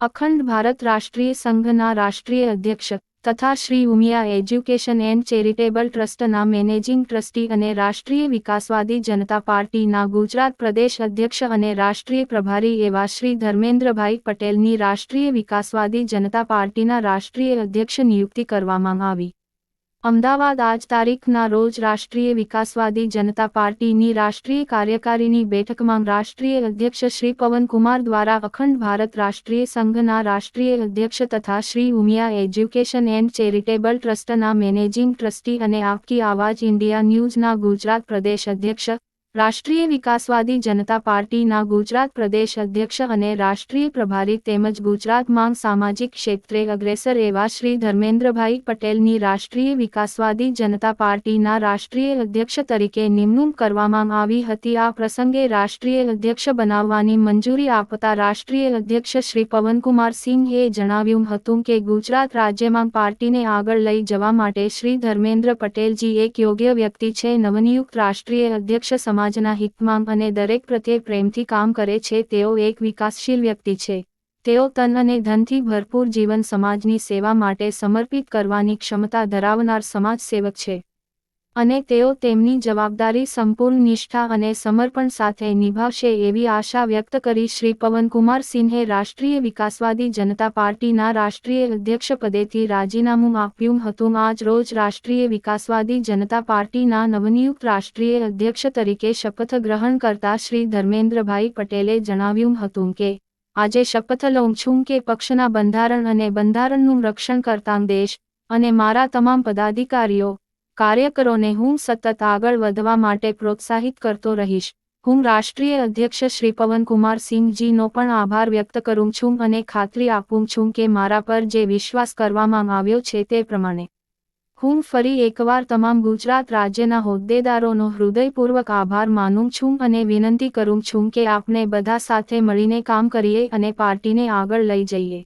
અખંડ ભારત રાષ્ટ્રીય સંઘના રાષ્ટ્રીય અધ્યક્ષ તથા Shri Umiya education and charitable ટ્રસ્ટના મેનેજિંગ ટ્રસ્ટી અને રાષ્ટ્રીય વિકાસવાદી જનતા પાર્ટીના ગુજરાત પ્રદેશ અધ્યક્ષ અને રાષ્ટ્રીય પ્રભારી એવા શ્રી ધર્મેન્દ્રભાઈ પટેલની રાષ્ટ્રીય વિકાસવાદી જનતા પાર્ટીના રાષ્ટ્રીય અધ્યક્ષ નિયુક્તિ કરવામાં આવી. અમદાવાદ આજ તારીખના રોજ રાષ્ટ્રીય વિકાસવાદી જનતા પાર્ટીની રાષ્ટ્રીય કાર્યકારીની બેઠકમાં રાષ્ટ્રીય અધ્યક્ષ શ્રી પવનકુમાર દ્વારા અખંડ ભારત રાષ્ટ્રીય સંઘના રાષ્ટ્રીય અધ્યક્ષ તથા Shri Umiya education and charitable ટ્રસ્ટના મેનેજિંગ ટ્રસ્ટી અને આપકી આવાજ ઇન્ડિયા ન્યૂઝના ગુજરાત પ્રદેશ અધ્યક્ષ રાષ્ટ્રીય વિકાસવાદી જનતા પાર્ટીના ગુજરાત પ્રદેશ અધ્યક્ષ અને રાષ્ટ્રીય પ્રભારી તેમજ ગુજરાતમાં સામાજિક ક્ષેત્રે અગ્રેસર એવા શ્રી ધર્મેન્દ્રભાઈ પટેલની રાષ્ટ્રીય વિકાસવાદી જનતા પાર્ટીના રાષ્ટ્રીય અધ્યક્ષ તરીકે નિમણૂક કરવામાં આવી હતી. આ પ્રસંગે રાષ્ટ્રીય અધ્યક્ષ બનાવવાની મંજૂરી આપતા રાષ્ટ્રીય અધ્યક્ષ શ્રી પવનકુમાર સિંહે જણાવ્યું હતું કે ગુજરાત રાજ્યમાં પાર્ટીને આગળ લઈ જવા માટે શ્રી ધર્મેન્દ્ર પટેલજી એક યોગ્ય વ્યક્તિ છે. નવનિયુક્ત રાષ્ટ્રીય અધ્યક્ષ સમાજ સમાજના હિતમાં અને દરેક પ્રત્યે પ્રેમથી કામ કરે છે, તેઓ એક વિકાસશીલ વ્યક્તિ છે. તેઓ તન અને ધનથી ભરપૂર જીવન સમાજની સેવા માટે સમર્પિત કરવાની ક્ષમતા ધરાવનાર સમાજ સેવક છે. અને તેઓ તેમની જવાબદારી સંપૂર્ણ નિષ્ઠા અને સમર્પણ સાથે નિભાવશે એવી આશા વ્યક્ત કરી શ્રી પવનકુમાર સિંહે રાષ્ટ્રીય વિકાસવાદી જનતા પાર્ટીના રાષ્ટ્રીય અધ્યક્ષ પદેથી રાજીનામું આપ્યું હતું. આજ રોજ રાષ્ટ્રીય વિકાસવાદી જનતા પાર્ટીના નવનિયુક્ત રાષ્ટ્રીય અધ્યક્ષ તરીકે શપથ ગ્રહણ કરતા શ્રી ધર્મેન્દ્રભાઈ પટેલે જણાવ્યું હતું કે, આજે શપથ લઉં છું કે પક્ષના બંધારણ અને બંધારણનું રક્ષણ કરતા દેશ અને મારા તમામ પદાધિકારીઓ કાર્યકરોને હું સતત આગળ વધવા માટે પ્રોત્સાહિત કરતો રહીશ. હું રાષ્ટ્રીય અધ્યક્ષ શ્રી પવનકુમાર સિંહજીનો પણ આભાર વ્યક્ત કરું છું અને ખાતરી આપું છું કે મારા પર જે વિશ્વાસ કરવામાં આવ્યો છે તે પ્રમાણે. હું ફરી એકવાર તમામ ગુજરાત રાજ્યના હોદ્દેદારોનો હૃદયપૂર્વક આભાર માનું છું અને વિનંતી કરું છું કે આપણે બધા સાથે મળીને કામ કરીએ અને પાર્ટીને આગળ લઈ જઈએ.